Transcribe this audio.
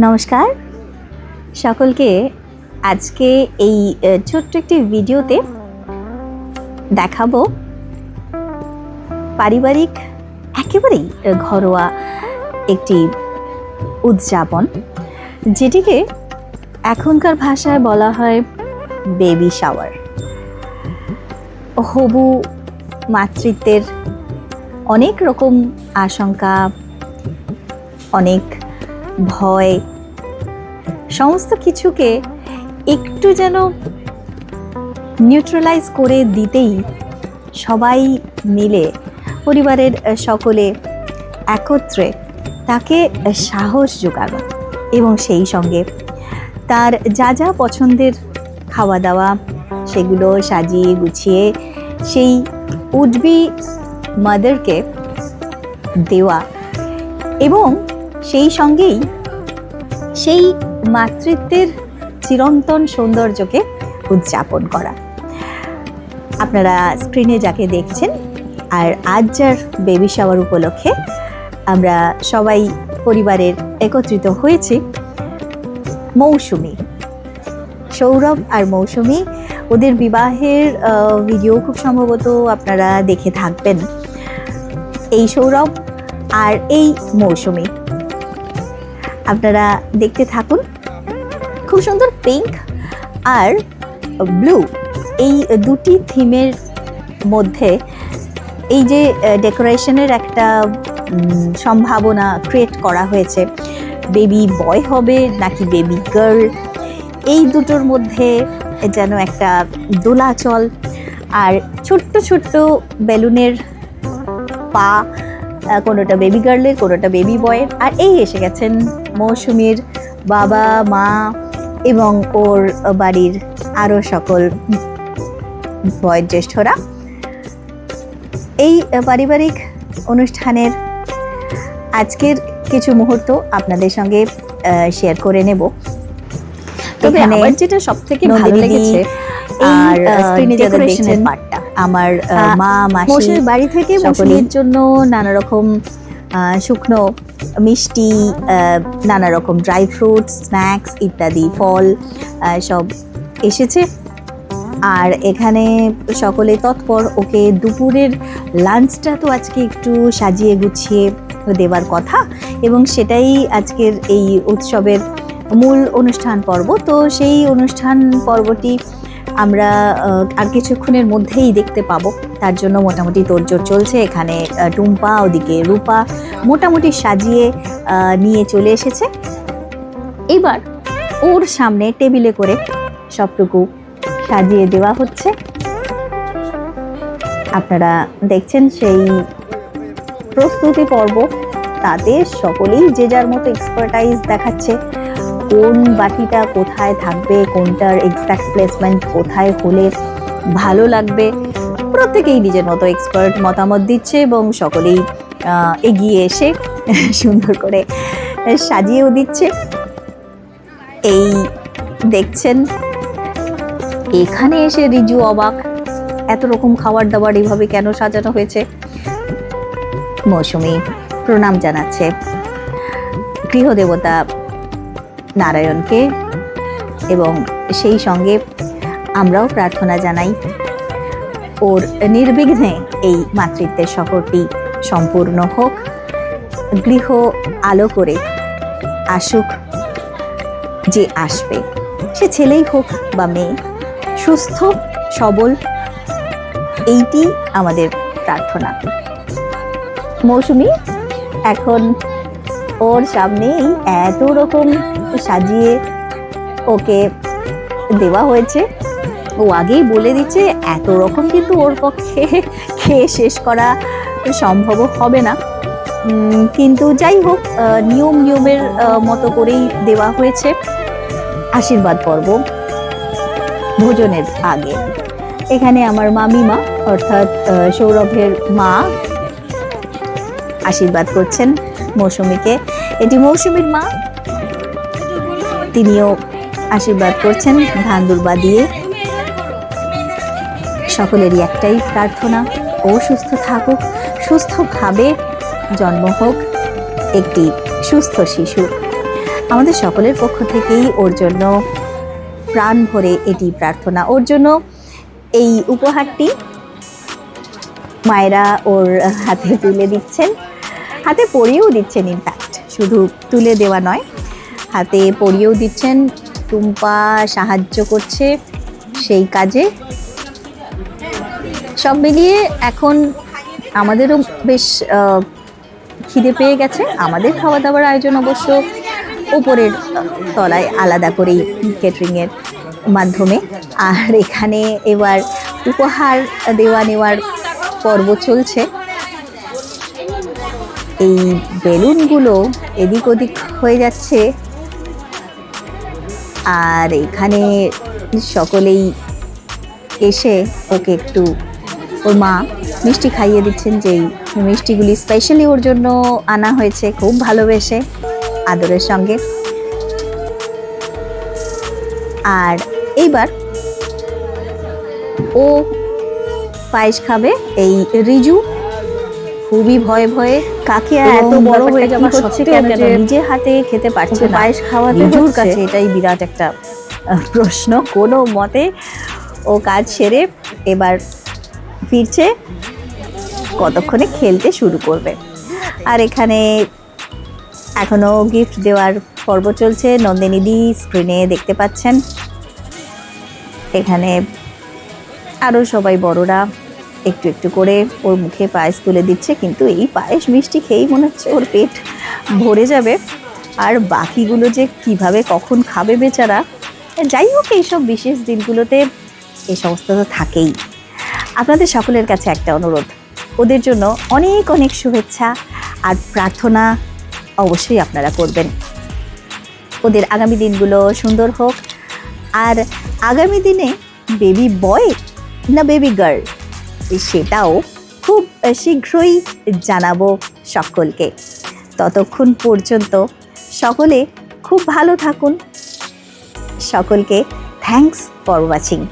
নমস্কার। সকলকে আজকে এই ছোট্ট একটি ভিডিওতে দেখাবো পারিবারিক একেবারেই ঘরোয়া একটি উদযাপন, যেটিকে এখনকার ভাষায় বলা হয় বেবি শাওয়ার হবু মাতৃত্বের অনেক রকম আশঙ্কা, অনেক ভয়। সমস্ত কিছুকে একটু যেন নিউট্রালাইজ করে দিতেই সবাই মিলে, পরিবারের সকলে একত্রে তাকে সাহস যোগানো এবং সেই সঙ্গে তার যা যা পছন্দের খাওয়া দাওয়া সেগুলো সাজিয়ে গুছিয়ে সেই উডবি মাদারকে দেওয়া এবং সেই সঙ্গেই সেই মাতৃত্বের চিরন্তন সৌন্দর্যকে উদযাপন করা। আপনারা স্ক্রিনে যাকে দেখছেন আর আজ যার বেবি শাওয়ার উপলক্ষে আমরা সবাই পরিবারের একত্রিত হয়েছি, মৌসুমি। সৌরভ আর মৌসুমি, ওদের বিবাহের ভিডিও খুব সম্ভবত আপনারা দেখে থাকবেন। এই সৌরভ আর এই মৌসুমি। আপনারা দেখতে থাকুন। খুব সুন্দর পিঙ্ক আর ব্লু এই দুটি থিমের মধ্যে এই যে ডেকোরেশনের একটা সম্ভাবনা ক্রিয়েট করা হয়েছে। বেবি বয় হবে নাকি বেবি গার্ল এই দুটোর মধ্যে যেন একটা দোলাচল আর ছোট্ট ছোট্ট বেলুনের পা কোনোটা বেবি গার্লের কোনোটা বেবি বয়ের আর এই এসে গেছেন মৌসুমীর বাবা মা এবং ওর বাড়ির আরও সকল বয়োজ্যেষ্ঠরা এই পারিবারিক অনুষ্ঠানের আজকের কিছু মুহূর্ত আপনাদের সঙ্গে শেয়ার করে নেব। তবে আমার যেটা সব থেকে ভালো লেগেছে আর স্ক্রিনে ডেকোরেশনের দেখছেন পার্টটা আমার মা মাসি মৌসুমীর বাড়ি থেকে সকলেই। জন্য নানা রকম শুকনো মিষ্টি নানা রকম ড্রাই ফ্রুটস স্ন্যাক্স ইত্যাদি ফল সব এসেছে আর এখানে সকলে তৎপর ওকে দুপুরের লাঞ্চটা তো আজকে একটু সাজিয়ে গুছিয়ে দেবার কথা এবং সেটাই আজকের এই উৎসবের মূল অনুষ্ঠান পর্ব তো সেই অনুষ্ঠান পর্বটি আমরা আর কিছুক্ষণের মধ্যেই দেখতে পাবো। তার জন্য মোটামুটি তোড়জোড় চলছে। এখানে টুম্পা, ওদিকে রূপা মোটামুটি সাজিয়ে নিয়ে চলে এসেছে। এবার ওর সামনে টেবিলে করে সবটুকু সাজিয়ে দেওয়া হচ্ছে। আপনারা দেখছেন সেই প্রস্তুতি পর্ব। তাতে সকলেই যে যার মতো এক্সপার্টাইজ দেখাচ্ছে। কোন বাটিটা কোথায় থাকবে, কোনটার এক্সাক্ট প্লেসমেন্ট কোথায় হলে ভালো লাগবে, প্রত্যেকেই নিজের মতো এক্সপার্ট মতামত দিচ্ছে এবং সকলেই এগিয়ে এসে সুন্দর করে সাজিয়েও দিচ্ছে। এই দেখছেন, এখানে এসে রিজু অবাক, এত রকম খাবার দাবার এইভাবে কেন সাজানো হয়েছে? মৌসুমি প্রণাম জানাচ্ছে। গৃহদেবতা নারায়ণকে এবং সেই সঙ্গে আমরাও প্রার্থনা জানাই ওর নির্বিঘ্নে এই মাতৃত্বের সফরটি সম্পূর্ণ হোক, গৃহ আলো করে আসুক, যে আসবে, সে ছেলেই হোক বা মেয়ে, সুস্থ, সবল, এইটি আমাদের প্রার্থনা। মৌসুমি, এখন ওর সামনেই এত রকম সাজিয়ে ওকে দেওয়া হয়েছে। ও আগেই বলে দিচ্ছে, এত রকম কিন্তু ওর পক্ষে খেয়ে শেষ করা সম্ভব হবে না। কিন্তু যাই হোক নিয়ম নিয়মের মতো করেই দেওয়া হয়েছে। আশীর্বাদ পর্ব ভোজনের আগে। এখানে আমার মামিমা, অর্থাৎ সৌরভের মা আশীর্বাদ করছেন। মৌসুমীকে। এটি মৌসুমীর মা। তিনিও আশীর্বাদ করছেন ধান দুর্বা দিয়ে। সকলেরই একটাই প্রার্থনা, ও সুস্থ থাকুক, সুস্থভাবে জন্ম হোক একটি সুস্থ শিশু। আমাদের সকলের পক্ষ থেকেই ওর জন্য প্রাণ ভরে এটি প্রার্থনা। ওর জন্য এই উপহারটি মায়েরা ওর হাতে তুলে দিচ্ছেন। হাতে পরিয়েও দিচ্ছেন ইনফ্যাক্ট শুধু তুলে দেওয়া নয়, হাতে পরিয়েও দিচ্ছেন, টুম্পা সাহায্য করছে সেই কাজে। সব মিলিয়ে এখন আমাদেরও বেশ খিদে পেয়ে গেছে। আমাদের খাওয়া দাওয়ার আয়োজন অবশ্য উপরের তলায় আলাদা করেই ক্যাটারিংয়ের মাধ্যমে। আর এখানে এবার উপহার দেওয়া নেওয়ার পর্ব চলছে। এই বেলুনগুলো এদিক ওদিক হয়ে যাচ্ছে। আর এখানে সকলেই এসে ওকে একটু ওর মা মিষ্টি খাইয়ে দিচ্ছেন যেই মিষ্টিগুলি স্পেশালি ওর জন্য আনা হয়েছে, খুব ভালোবেসে আদরের সঙ্গে। আর এইবার ও পায়েস খাবে এই রিজু খুবই ভয়ে ভয়ে কাকে এত বড় হয়ে কি হচ্ছে কেন যে নিজে হাতে খেতে পারছে না। পায়েস খাওয়াতে হচ্ছে। কাছে এটাই বিরাট একটা প্রশ্ন। কোনো মতে ও কাজ সেরে এবার ফিরছে কতক্ষণে খেলতে শুরু করবে। আর এখানে এখনও গিফট দেওয়ার পর্ব চলছে। নন্দিনীদি স্ক্রিনে দেখতে পাচ্ছেন। এখানে আরও সবাই বড়রা একটু একটু করে ওর মুখে পায়েস তুলে দিচ্ছে, কিন্তু এই পায়েস মিষ্টি খেয়েই মনে হচ্ছে ওর পেট ভরে যাবে। আর বাকিগুলো যে কীভাবে কখন খাবে বেচারা, যাই হোক এইসব বিশেষ দিনগুলোতে এই সমস্ত তো থাকেই। আপনাদের সকলের কাছে একটা অনুরোধ, ওদের জন্য অনেক অনেক শুভেচ্ছা আর প্রার্থনা অবশ্যই আপনারা করবেন। ওদের আগামী দিনগুলো সুন্দর হোক। আর আগামী দিনে বেবি বয় না বেবি গার্ল সেটাও খুব শীঘ্রই জানাব সকলকে। ততক্ষণ পর্যন্ত সকলে খুব ভালো থাকুন। সকলকে থ্যাংকস ফর ওয়াচিং